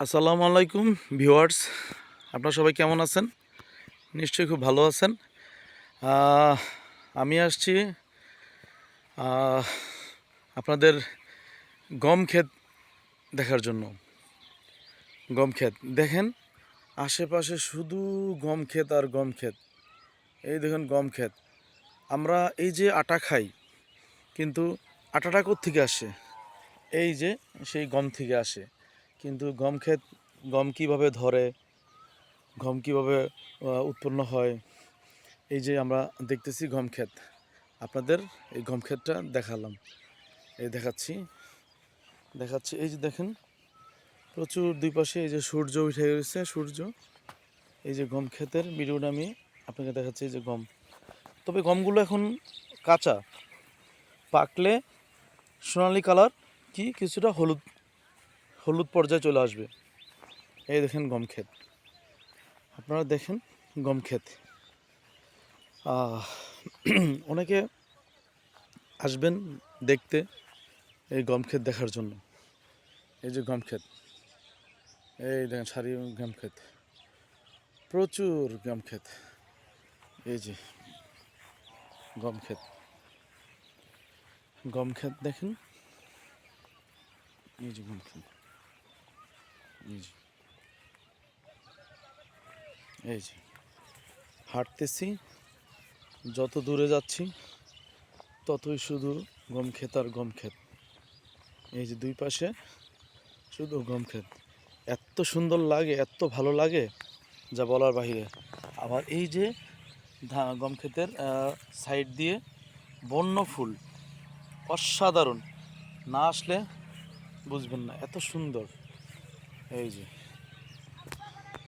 আসসালামু আলাইকুম ভিউয়ার্স, আপনারা সবাই কেমন আছেন? নিশ্চয়ই খুব ভালো আছেন। আমি আসছি আপনাদের গম ক্ষেত দেখার জন্য। গম ক্ষেত, দেখেন, আশেপাশে শুধু গম ক্ষেত আর গম ক্ষেত। এই দেখুন গম ক্ষেত। আমরা এই যে আটা খাই, কিন্তু আটাটা থেকে আসে? এই যে সেই গম থেকে আসে। কিন্তু গম ক্ষেত, গম কীভাবে ধরে, গম কীভাবে উৎপন্ন হয়, এই যে আমরা দেখতেছি গম ক্ষেত। আপনাদের এই গম ক্ষেতটা দেখালাম। এই দেখাচ্ছি। দেখাচ্ছি, এই যে দেখেন, প্রচুর দুই পাশে এই যে সূর্য উঠে গেছে, সূর্য। এই যে গম ক্ষেতের ভিডিওটা আমি আপনাকে দেখাচ্ছি, এই যে গম। তবে গমগুলো এখন কাঁচা। পাকলে সোনালি কালার কি, কিছুটা হলুদ হলুদ পর্যায়ে চলে আসবে। এই দেখেন গম ক্ষেত। আপনারা দেখেন গম ক্ষেত। অনেকে আসবেন দেখতে এই গম ক্ষেত দেখার জন্য। এই যে গম ক্ষেত। এই দেখেন সারি গম ক্ষেত। প্রচুর গম ক্ষেত। এই যে গম ক্ষেত। গম ক্ষেত দেখেন। এই যে গম ক্ষেত। এই যে। হাঁটতেছি। যত দূরে যাচ্ছি, ততই শুধু গম ক্ষেত আর গম ক্ষেত এই যে দুই পাশে শুধু গম ক্ষেত এত সুন্দর লাগে, এত ভালো লাগে, যা বলার বাহিরে। আবার এই যে গম ক্ষেতের সাইড দিয়ে বন্য ফুল। অসাধারণ। না আসলে বুঝবেন না, এত সুন্দর। এই যে।